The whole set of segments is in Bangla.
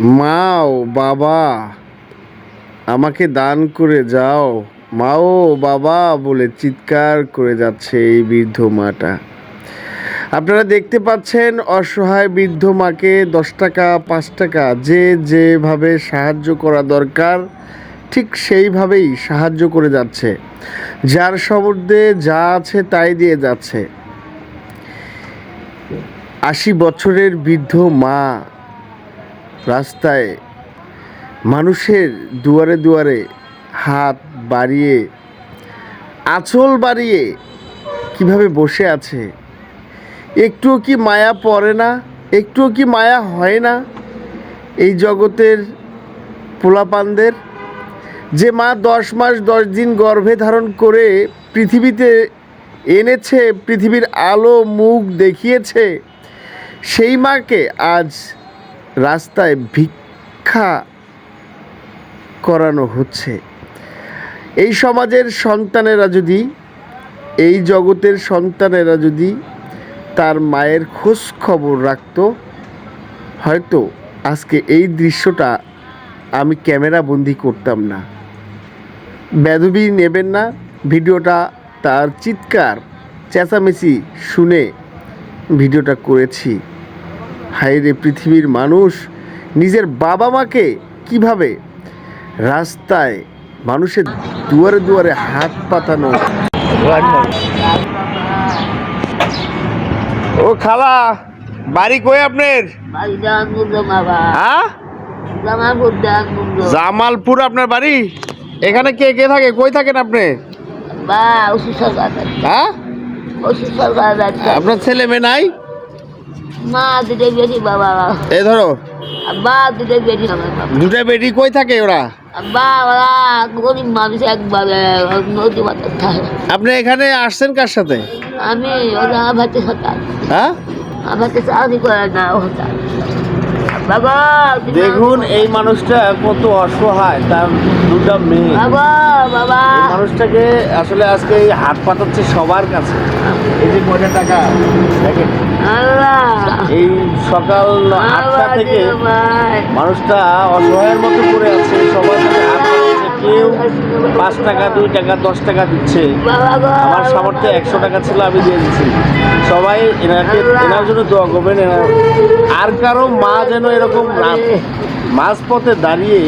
মাও, বাবা, আমাকে দান করে যাও। মাও, বাবা বলে চিৎকার করে যাচ্ছে এই বৃদ্ধ মাটা। আপনারা দেখতে পাচ্ছেন, অসহায় বৃদ্ধ মাকে দশ টাকা, পাঁচ টাকা যে যেভাবে সাহায্য করা দরকার, ঠিক সেইভাবেই সাহায্য করে যাচ্ছে। যার সমুদ্রে যা আছে তাই দিয়ে যাচ্ছে। আশি বছরের বৃদ্ধ মা রাস্তায় মানুষের দুয়ারে দুয়ারে হাত বাড়িয়ে, আঁচল বাড়িয়ে কীভাবে বসে আছে? একটুও কি মায়া পড়ে না? একটুও কি মায়া হয় না এই জগতের পোলাপানদের? যে মা দশ মাস দশ দিন গর্ভে ধারণ করে পৃথিবীতে এনেছে, পৃথিবীর আলো মুখ দেখিয়েছে, সেই মাকে আজ রাস্তায় ভিক্ষা করানো হচ্ছে। এই সমাজের সন্তানেরা যদি, এই জগতের সন্তানেরা যদি তার মায়ের খোঁজ খবর রাখতো, হয়তো আজকে এই দৃশ্যটা আমি ক্যামেরা বন্দি করতাম না। বেদবি নেবেন না, ভিডিওটা তার চিৎকার, চেঁচামেচি শুনে ভিডিওটা করেছি। হায় রে পৃথিবীর মানুষ নিজের বাবা মাকে কীভাবে রাস্তায় মানুষের দুয়ারে দুয়ারে হাত পাতানো? ও খালা বাড়ি কই আপনার? হ্যাঁ? জামালপুর আপনার বাড়ি? এখানে কে কে থাকে? কই থাকেন আপনি? হ্যাঁ? আপনার ছেলে মেয়ে নাই? মা দুটো বাবা। এই ধরো। দুটো দুটা বেটি কই থাকে ওরা? ওরা গরিব মানুষ একবারে নদী মাথার আপনি এখানে আসছেন কার সাথে? আমি ওরা হতাম হ্যাঁ? আমাকে চাকরি করে না হতাম বাবা দেখুন এই মানুষটা কত অসহায় তার দুটা মেয়ে। বাবা বাবা। মানুষটাকে আসলে আজকে এই হাত পাতাচ্ছে সবার কাছে। এই যে কয়টা টাকা দেখেন। এই সকাল আটটা থেকে মানুষটা অসহায়ের মতো পড়ে আছে সবার কাছে হাত কেউ পাঁচ টাকা দুই টাকা দশ টাকা দিচ্ছে। আমার সামর্থ্যে একশো টাকা ছিল আমি দিয়ে দিচ্ছি সবাই এনাকে এনার জন্য দোয়া করবেন এনার আর কারও মা যেন এরকম মাঝপথে দাঁড়িয়ে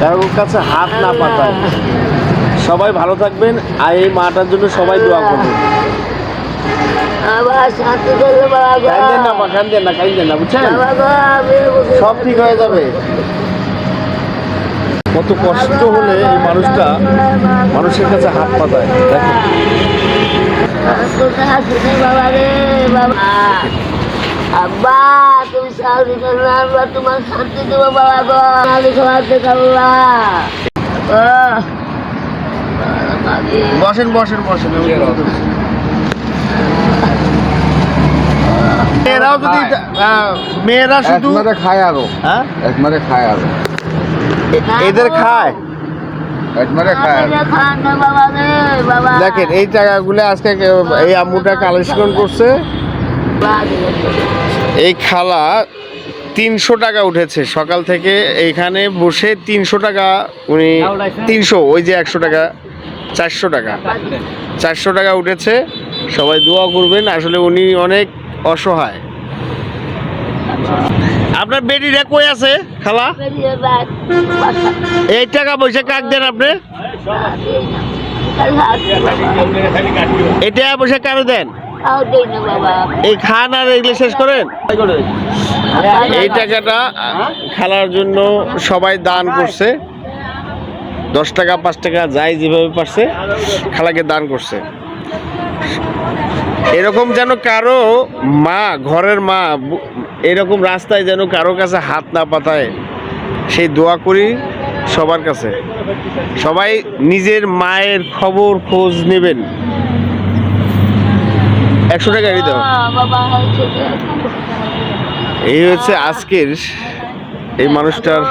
কারোর কাছে হাত না পাতায়। সবাই ভালো থাকবেন আর এই মাটার জন্য সবাই দোয়া করবেন। না বা কাইন্দেন না কাইন্দেন না বুঝছেন? সব ঠিক হয়ে যাবে। কত কষ্ট হলে এই মানুষটা মানুষের কাছে হাত পাতায়। দেখেন। বাবা রে বাবা আব্বা তুমি শান্তি করলে আব্বা তোমার শান্তি দেবো বাবা গো। আমি খাওয়াতে খাবলা বসেন বসেন বসেন মেয়েরাও যদি মেয়েরা শুধু খায় আরও। হ্যাঁ? একমারে খায় আরও। এদের খায়। দেখেন এই টাকাগুলো আজকে এই আম্মুটা কালেকশন করছে। এই খালা তিনশো টাকা উঠেছে। সকাল থেকে এইখানে বসে তিনশো টাকা উনি তিনশো ওই যে একশো টাকা। চারশো টাকা। চারশো টাকা উঠেছে। সবাই দোয়া করবেন, আসলে উনি অনেক অসহায়। আপনার বেডিটা কই আছে, খালা? এই টাকা পয়সা কাক দেন আপনি? এটা পয়সা কারও দেন? এই খান আর এগুলো শেষ করেন? এই টাকাটা খেলার জন্য সবাই দান করছে। দশ টাকা, পাঁচ টাকা, যাই যেভাবে পারছে, খালাকে দান করছে। এরকম যেন কারও মা, ঘরের মা এরকম রাস্তায় যেন কারও কাছে হাত না পাতায়, সেই দোয়া করি সবার কাছে। সবাই নিজের মায়ের খবর, খোঁজ নেবেন। একশো টাকা দাও। এই হচ্ছে আজকের এই মানুষটার